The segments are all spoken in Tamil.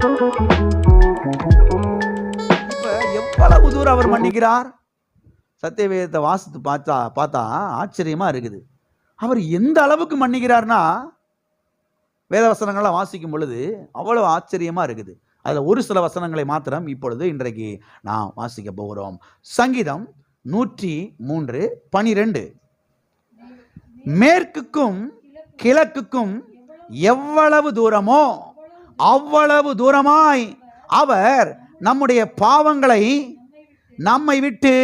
இப்போ எவ்வளவு தூரம் அவர் மன்னிக்கிறார்? சத்தியவேதத்தை வாசித்து பார்த்தா பார்த்தா ஆச்சரியமா இருக்குது. அவர் எந்த அளவுக்கு மன்னிக்கிறார்னா வேத வசனங்கள்லாம் வாசிக்கும் பொழுது அவ்வளவு ஆச்சரியமா இருக்குது. அதில் ஒரு சில வசனங்களை மாத்திரம் இப்பொழுது இன்றைக்கு நாம் வாசிக்க போகிறோம். சங்கீதம் நூற்றி மூன்று பனிரெண்டு. மேற்குக்கும் கிழக்குக்கும் எவ்வளவு தூரமோ அவ்வளவு தூரமாய் அவர் நம்முடைய பாவங்களை நம்மை விட்டு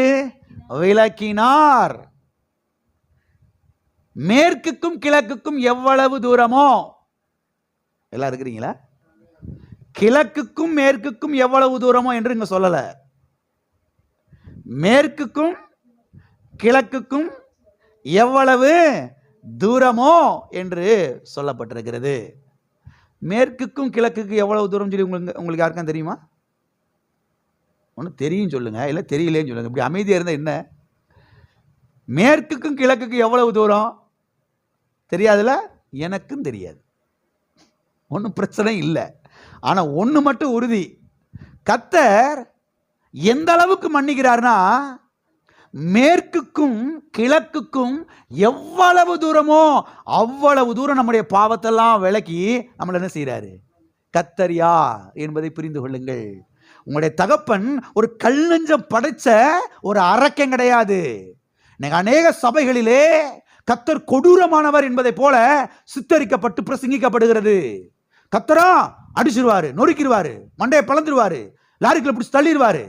விளக்கினார் மேற்குக்கும் கிழக்குக்கும் எவ்வளவு தூரமோ? எல்லாம் இருக்கிறீங்களா? கிழக்குக்கும் மேற்குக்கும் எவ்வளவு தூரமோ என்று இங்க சொல்லல. மேற்குக்கும் கிழக்குக்கும் எவ்வளவு தூரமோ என்று சொல்லப்பட்டிருக்கிறது. மேற்குக்கும் கிழக்குக்கு எவ்வளவு தூரம் சொல்லி உங்களுக்கு உங்களுக்கு யாருக்கும் தெரியுமா? ஒன்று தெரியும் சொல்லுங்க. இல்லை தெரியலேன்னு சொல்லுங்க. இப்படி அமைதியாக இருந்தால் என்ன? மேற்குக்கும் கிழக்குக்கும் எவ்வளவு தூரம்? தெரியாதுல்ல? எனக்கும் தெரியாது. ஒன்றும் பிரச்சனை இல்லை. ஆனால் ஒன்று மட்டும் உறுதி. கத்தர் எந்த அளவுக்கு மன்னிக்கிறார்னா மேற்குக்கும் கிழக்குக்கும் எவ்வளவு தூரமோ அவ்வளவு தூரம் நம்முடைய பாவத்தெல்லாம் விலக்கி நம்மளை என்ன செய்கிறாரு கத்தரியா என்பதை புரிந்து கொள்ளுங்கள். உங்களுடைய தகப்பன் ஒரு கல் நெஞ்சம் படைச்ச ஒரு அரக்கம் கிடையாது. இன்னைக்கு அநேக சபைகளிலே கத்தர் கொடூரமானவர் என்பதை போல சித்தரிக்கப்பட்டு பிரசங்கிக்கப்படுகிறது. கத்தரா அடிச்சிருவாரு நொறுக்கிடுவாரு மண்டையை பிளந்துருவாரு லாரிக்கில் பிடிச்சி தள்ளிடுவாரு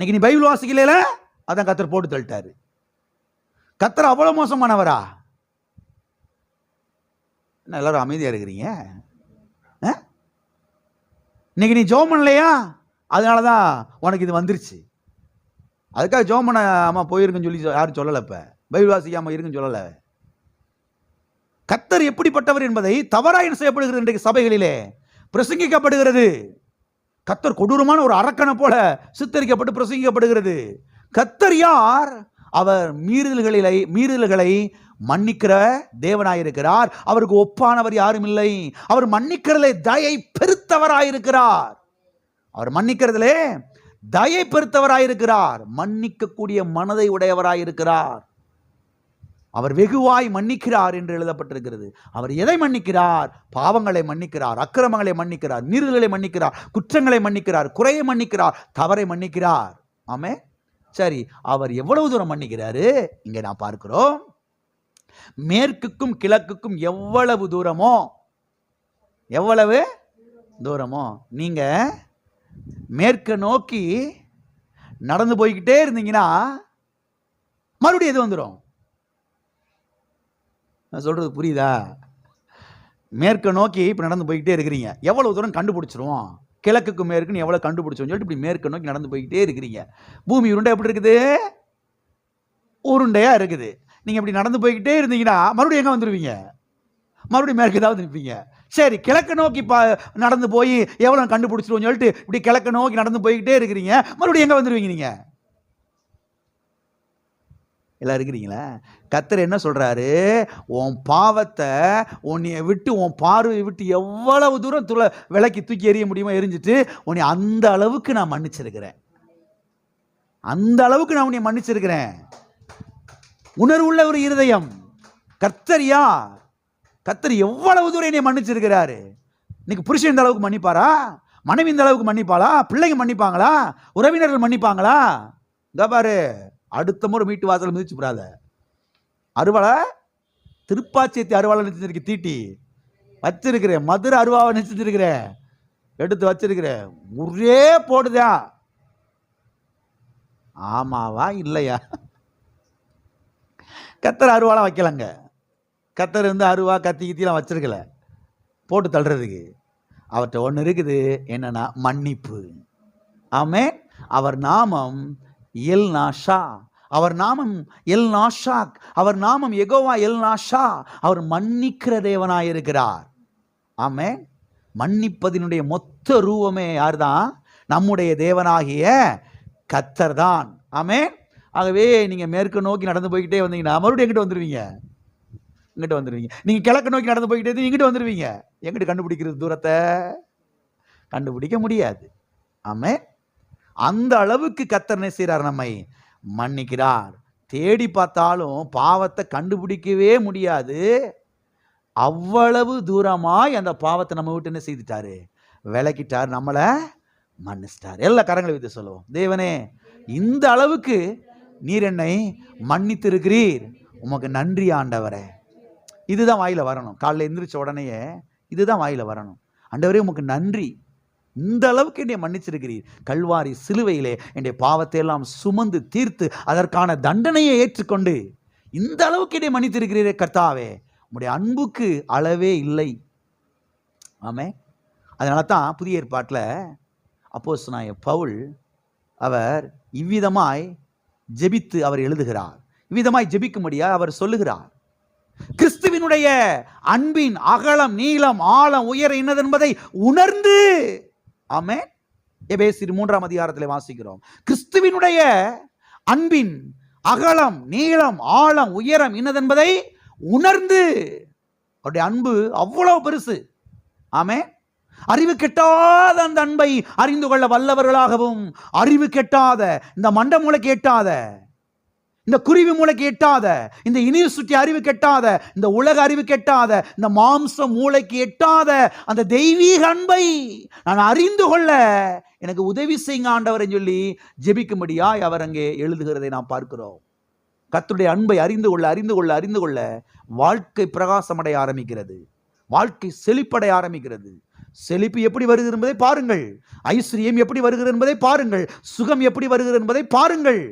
இன்னைக்கு நீ பைபிள் வாசிக்கல அதான் கத்தர் போட்டு தள்ளிட்டாரு. கத்தர் அவ்வளோ மோசமானவரா? என்ன எல்லாரும் அமைதியாக இருக்கிறீங்க? ஆ? இன்னைக்கு நீ ஜோம் பண்ணலையா? அதனால தான் உனக்கு இது வந்துருச்சு. அதுக்காக ஜோம் பண்ண அம்மா போயிருக்குன்னு சொல்லி யாரும் சொல்லலை இப்போ. பைபிள் வாசிக்காம இருக்குன்னு சொல்லலை. கத்தர் எப்படிப்பட்டவர் என்பதை தவறாக என்ன செய்யப்படுகிறது இன்றைக்கு சபைகளிலே? பிரசங்கிக்கப்படுகிறது. கத்தர் கொடூரமான ஒரு அரக்கனை போல சித்தரிக்கப்பட்டு பிரசங்கிக்கப்படுகிறது. கத்தர் யார்? அவர் மீறுதல்களை மீறுதல்களை மன்னிக்கிற தேவனாயிருக்கிறார். அவருக்கு ஒப்பானவர் யாரும் இல்லை. அவர் மன்னிக்கிறதிலே தயை பெருத்தவராயிருக்கிறார். அவர் மன்னிக்கிறதிலே தயை பெருத்தவராயிருக்கிறார். மன்னிக்கக்கூடிய மனதை உடையவராயிருக்கிறார். அவர் வெகுவாய் மன்னிக்கிறார் என்று எழுதப்பட்டிருக்கிறது. அவர் எதை மன்னிக்கிறார்? பாவங்களை மன்னிக்கிறார் அக்கிரமங்களை மன்னிக்கிறார் மீறுதலை மன்னிக்கிறார் குற்றங்களை மன்னிக்கிறார் குறையை மன்னிக்கிறார் தவறை மன்னிக்கிறார். ஆமே சரி அவர் எவ்வளவு தூரம் மன்னிக்கிறாரு? இங்கே நான் பார்க்கிறோம். மேற்குக்கும் கிழக்குக்கும் எவ்வளவு தூரமோ? எவ்வளவு தூரமோ? நீங்க மேற்க நோக்கி நடந்து போய்கிட்டே இருந்தீங்கன்னா மறுபடியும் எது வந்துடும் நான் சொல்கிறது புரியுதா? மேற்க நோக்கி இப்போ நடந்து போய்கிட்டே இருக்கிறீங்க. எவ்வளோ தூரம் கண்டுபிடிச்சிருவோம்? கிழக்குக்கு மேற்குன்னு எவ்வளோ கண்டுபிடிச்சோம்னு சொல்லிட்டு இப்படி மேற்க நோக்கி நடந்து போய்கிட்டே இருக்கிறீங்க. பூமி உருண்டை எப்படி இருக்குது? உருண்டையாக இருக்குது. நீங்கள் இப்படி நடந்து போய்கிட்டே இருந்தீங்கன்னா மறுபடியும் எங்கே வந்துடுவீங்க மறுபடியும் மேற்கு ஏதாவது நிற்பீங்க சரி கிழக்கு நோக்கி பா நடந்து போய் எவ்வளோ கண்டுபிடிச்சிருவோம் சொல்லிட்டு இப்படி கிழக்கு நோக்கி நடந்து போய்கிட்டே இருக்கிறீங்க. மறுபடியும் எங்கே வந்துடுவீங்க நீங்கள் எல்லாம் இருக்கிறீங்களா? கத்தர் என்ன சொல்கிறாரு உன் பாவத்தை உன்னைய விட்டு உன் பார்வையை விட்டு எவ்வளவு தூரம் துள விலைக்கு தூக்கி எறிய முடியுமோ எரிஞ்சிட்டு உன்னை அந்த அளவுக்கு நான் மன்னிச்சிருக்கிறேன். அந்த அளவுக்கு நான் உன்னை மன்னிச்சிருக்கிறேன். உணர்வுள்ள ஒரு இருதயம். கர்த்தரியா கர்த்தர் எவ்வளவு தூரம் என்னை மன்னிச்சிருக்கிறாரு? இன்னைக்கு புருஷன் இந்த அளவுக்கு மன்னிப்பாரா? மனைவி இந்த அளவுக்கு மன்னிப்பாளா? பிள்ளைங்க மன்னிப்பாங்களா? உறவினர்கள் மன்னிப்பாங்களா? இந்த பாரு. அடுத்த முறை வீட்டு வாசல் மிதிச்சு விடாத. அருவாளை திருப்பாச்சேத்தி அருவாளை நினைச்சிருக்கு தீட்டி. வச்சிருக்கிறேன். மதுரை அருவாவை நினைச்சிருக்கிறேன். எடுத்து வச்சிருக்கிறேன். ஒரே போடுதா? ஆமாவா? இல்லையா? கத்தர் அருவாலாம் வைக்கலங்க. கத்தர் வந்து அருவா கத்தி கித்திலாம் வச்சிருக்கல. போட்டு தள்ளுறதுக்கு. அவர்கிட்ட ஒன்று இருக்குது. என்னன்னா மன்னிப்பு. ஆமே அவர் நாமம் எல் நாஷா. அவர் நாமம் எல் நாஷாக். அவர் நாமம் எகோவா எல் நாஷா. அவர் மன்னிக்கிற தேவனாயிருக்கிறார். ஆமே மன்னிப்பதினுடைய மொத்த ரூபமே யார்தான்? நம்முடைய தேவனாகிய கத்தர் தான் ஆமே ஆகவே நீங்கள் மேற்கு நோக்கி நடந்து போய்கிட்டே வந்தீங்கன்னா மறுபடியும் எங்கிட்ட வந்துடுவீங்க இங்கிட்டு வந்துடுவீங்க நீங்கள் கிழக்கு நோக்கி நடந்து போய்கிட்டே இருந்து இங்கிட்டு வந்துடுவீங்க எங்கிட்டு கண்டுபிடிக்கிறது தூரத்தை? கண்டுபிடிக்க முடியாது. ஆமே அந்த அளவுக்கு கத்தர் என்ன செய்கிறார் நம்மை மன்னிக்கிறார். தேடி பார்த்தாலும் பாவத்தை கண்டுபிடிக்கவே முடியாது. அவ்வளவு தூரமாய் அந்த பாவத்தை நம்ம விட்டு என்ன செய்துட்டாரு? விளக்கிட்டார் நம்மளை மன்னிச்சிட்டார். எல்லா கரங்களை வைத்து சொல்லுவோம். தேவனே இந்த அளவுக்கு நீர் என்னை மன்னித்திருக்கிறீர். உமக்கு நன்றி ஆண்டவரே. இதுதான் வாயில வரணும். காலைல எந்திரிச்ச உடனேயே இதுதான் வாயில வரணும். ஆண்டவரே உமக்கு நன்றி. இந்த அளவுக்கு என்னை மன்னிச்சிருக்கிறீர். கல்வாரி சிலுவையிலே என்னுடைய பாவத்தை எல்லாம் சுமந்து தீர்த்து அதற்கான தண்டனையை ஏற்றுக்கொண்டு இந்த அளவுக்கு என்னை மன்னித்திருக்கிறீரே கர்த்தாவே. உங்களுடைய அன்புக்கு அளவே இல்லை. ஆமே அதனால தான் புதிய ஏற்பாட்டில் அப்போஸ் பவுல் அவர் இவ்விதமாய் ஜெபித்து அவர் எழுதுகிறார். இவ்விதமாய் ஜெபிக்கும்படியாக அவர் சொல்லுகிறார். கிறிஸ்துவினுடைய அன்பின் அகலம் நீளம் ஆழம் உயர என்னது என்பதை உணர்ந்து ஆமே எபேசிர் மூன்றாம் அதிகாரத்தில் வாசிக்கிறோம். கிறிஸ்துவினுடைய அன்பின் அகலம் நீளம் ஆழம் உயரம் இன்னதென்பதை உணர்ந்து அவருடைய அன்பு அவ்வளவு பெருசு. ஆமே அறிவு கெட்டாத அந்த அன்பை அறிந்து கொள்ள வல்லவர்களாகவும் அறிவு கெட்டாத இந்த மண்டமூளை கேட்டாத இந்த குருவி மூளைக்கு எட்டாத இந்த இனிய சுற்றி அறிவு கெட்டாத இந்த உலக அறிவு கெட்டாத இந்த மாம்ச மூளைக்கு எட்டாத அந்த தெய்வீக அன்பை நான் அறிந்து கொள்ள எனக்கு உதவி செய்யுங்க ஆண்டவரை சொல்லி ஜெபிக்கும்படியாய் அவர் அங்கே எழுதுகிறதை நாம் பார்க்கிறோம். கத்துடைய அன்பை அறிந்து கொள்ள அறிந்து கொள்ள அறிந்து கொள்ள வாழ்க்கை பிரகாசமடைய ஆரம்பிக்கிறது. வாழ்க்கை செழிப்படைய ஆரம்பிக்கிறது. செழிப்பு எப்படி வருகிறது என்பதை பாருங்கள். ஐஸ்வர்யம் எப்படி வருகிறது என்பதை பாருங்கள். சுகம் எப்படி வருகிறது என்பதை பாருங்கள்.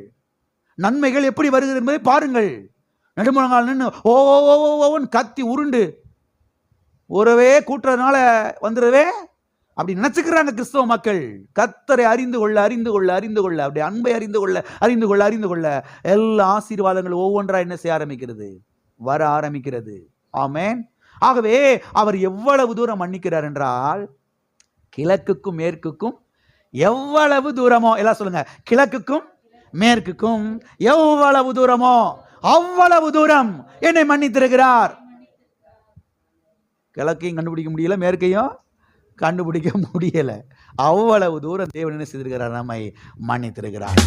நன்மைகள் எப்படி வருகிறது என்பதை பாருங்கள். நெடுமுழங்கால் நின்று ஓ ஓ ஓ ஓன்னு கத்தி உருண்டு. உறவே கூட்டுறதுனால வந்துடுவே அப்படி நினச்சிக்கிறாங்க கிறிஸ்தவ மக்கள். கத்தரை அறிந்து கொள்ள அறிந்து கொள்ள அறிந்து கொள்ள. அப்படி அன்பை அறிந்து கொள்ள அறிந்து கொள்ள அறிந்து கொள்ள. எல்லா ஆசீர்வாதங்களும் ஒவ்வொன்றா என்ன செய்ய ஆரம்பிக்கிறது? வர ஆரம்பிக்கிறது. ஆமேன். ஆகவே அவர் எவ்வளவு தூரம் மன்னிக்கிறார் என்றால் கிழக்குக்கும் மேற்குக்கும் எவ்வளவு தூரமோ எல்லாம் சொல்லுங்க. கிழக்குக்கும் மேற்குக்கும் எவ்வளவு தூரமோ அவ்வளவு தூரம் என்னை மன்னித்திருக்கிறார். கிழக்கையும் கண்டுபிடிக்க முடியல மேற்கையும் கண்டுபிடிக்க முடியல. அவ்வளவு தூரம் தேவன் என்ன செய்திருக்கிறார்? நம்மை மன்னித்திருக்கிறார்.